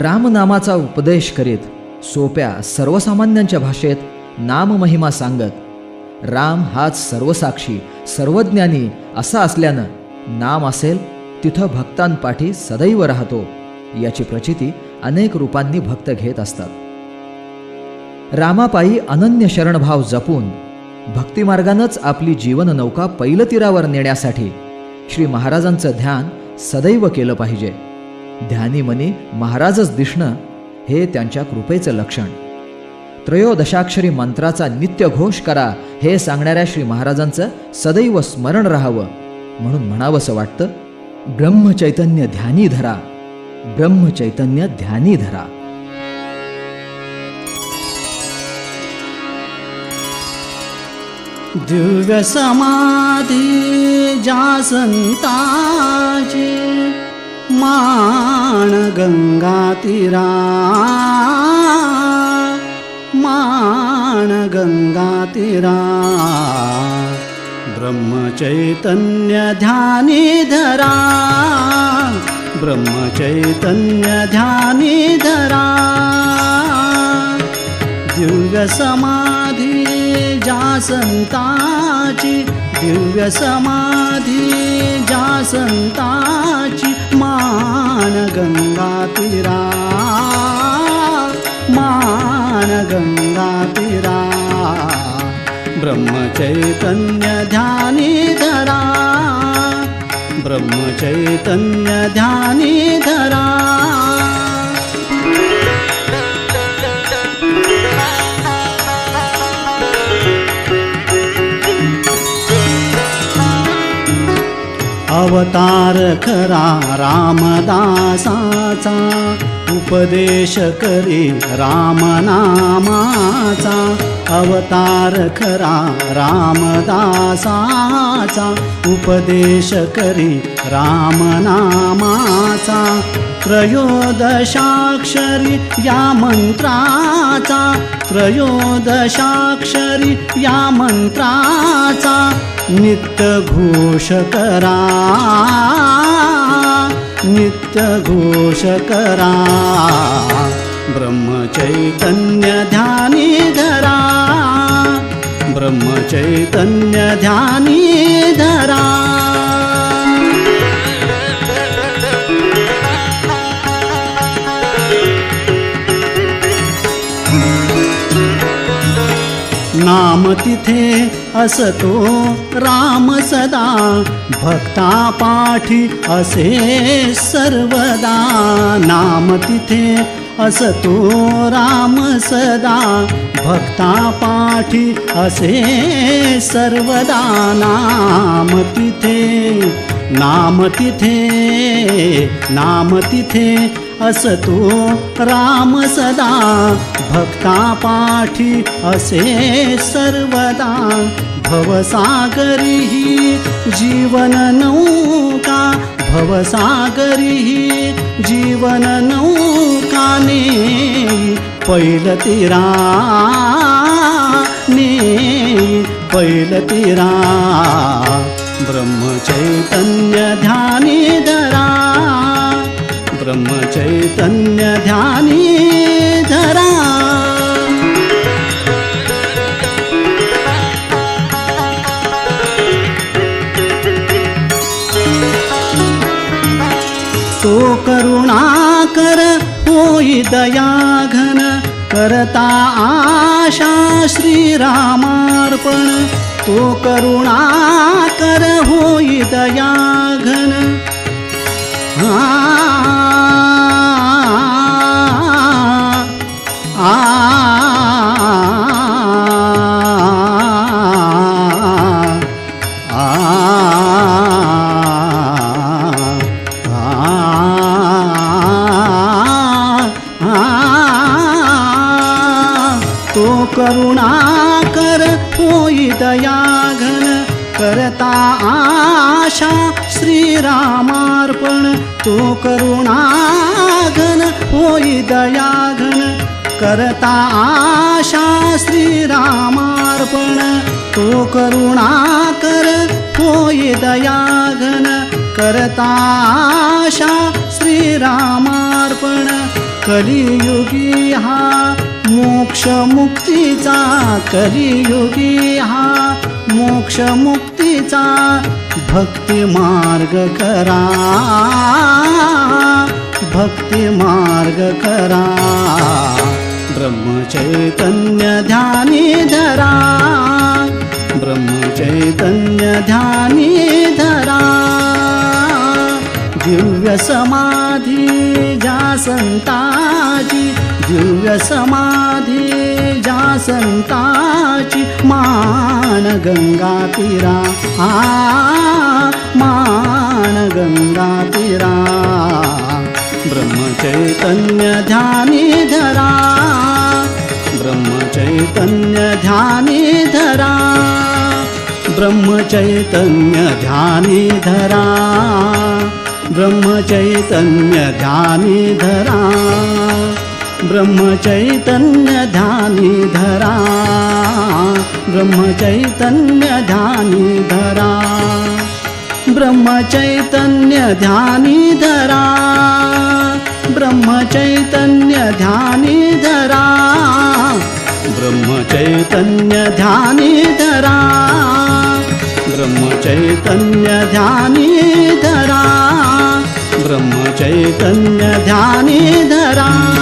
रामनामाचा उपदेश करीत सोप्या सर्वसामान्यांच्या भाषेत नाममहिमा सांगत राम हाच सर्वसाक्षी सर्वज्ञानी असा असल्यानं नाम असेल तिथं भक्तांपाठी सदैव राहतो याची प्रचिती अनेक रूपांनी भक्त घेत असतात. रामापायी अनन्य शरणभाव जपून भक्तिमार्गानंच आपली जीवन नौका पैलतीरावर नेण्यासाठी श्री महाराजांचं ध्यान सदैव केलं पाहिजे. ध्यानी मनी महाराजच दिसणं हे त्यांच्या कृपेचं लक्षण. त्रयोदशाक्षरी मंत्राचा नित्य घोष करा हे सांगणाऱ्या श्री महाराजांचं सदैव स्मरण राहावं म्हणून म्हणावंसं वाटतं ब्रह्मचैतन्य ध्यानी धरा ब्रह्मचैतन्य ध्यानी धरा. दिव्य समाधी जासंताचे ण गङ्गा तिरा माण गङ्गा तिरा ब्रह्मचैतन्य ध्यानी धरा ब्रह्मचैतन्य ध्यानी धरा दिव्य समाधि जा सन्ता गंगा तीरा मान गंगा तीरा ब्रह्मचैतन्य ध्यानी धरा ब्रह्मचैतन्य ध्यानी धरा अवतार खरा रामदासाचा उपदेश करी रामनामाचा. अवतार खरा रामदासाचा उपदेश करी रामनामाचा त्रयोदशाक्षरी या मंत्राचा त्रयोदशाक्षरी या मंत्राचा नित्य घोष करा. नित्य घोष करा. ब्रह्मचैतन्य ध्यानी धरा. ब्रह्मचैतन्य ध्यानी धरा। नाम तिथे असतो राम सदा भक्ता पाठी असे सर्वदा। नाम तिथे अस असतो राम सदा भक्ता पाठी असे सर्वदा नाम तिथे नाम तिथे नाम तिथे असतो राम सदा भक्ता पाठी असे सर्वदा भवसागरी जीवन नौका भवसागरी जीवननौकानि पैलतिरा नी पैलतिरा ब्रह्मचैतन्यध्यानि धरा ब्रह्मचैतन्यध्यानि धरा। तो करुणाकर होई दयाघन करता आशा श्रीरामार्पण। तो करुणाकर करुणाकर होई दयाघन करता आशा श्रीरामार्पण तो करुणाघन होई दयाघन करता आशा श्रीरामार्पण तो करुणाकर होई दयाघन करता आशा श्रीरामार्पण कलियुगी हा मोक्षमुक्तीचा मोक्षमुक्ति कीयगी मोक्षमुक्ति भक्ति मति म्रह्म चैतन्य ध्यानि धरा ब्रह्म चैतन्य्यानि धरा दिव्यसमाधि जासन्ताजी दिव्य समाधी ज्या संताची मान गंगा तीरा आ मान गंगा तीरा ब्रह्मचैतन्य ध्यानी धरा ब्रह्मचैतन्य ध्यानी धरा ब्रह्मचैतन्य ध्यानी धरा ब्रह्मचैतन्य ध्यानी धरा ब्रह्मचैतन्य ध्यानी धरा। ब्रह्मचैतन्य ध्यानी धरा। ब्रह्मचैतन्य ध्यानी धरा। ब्रह्मचैतन्य ध्यानी धरा। ब्रह्मचैतन्य ध्यानी धरा। ब्रह्मचैतन्य ध्यानी धरा। ब्रह्मचैतन्य ध्यानी धरा।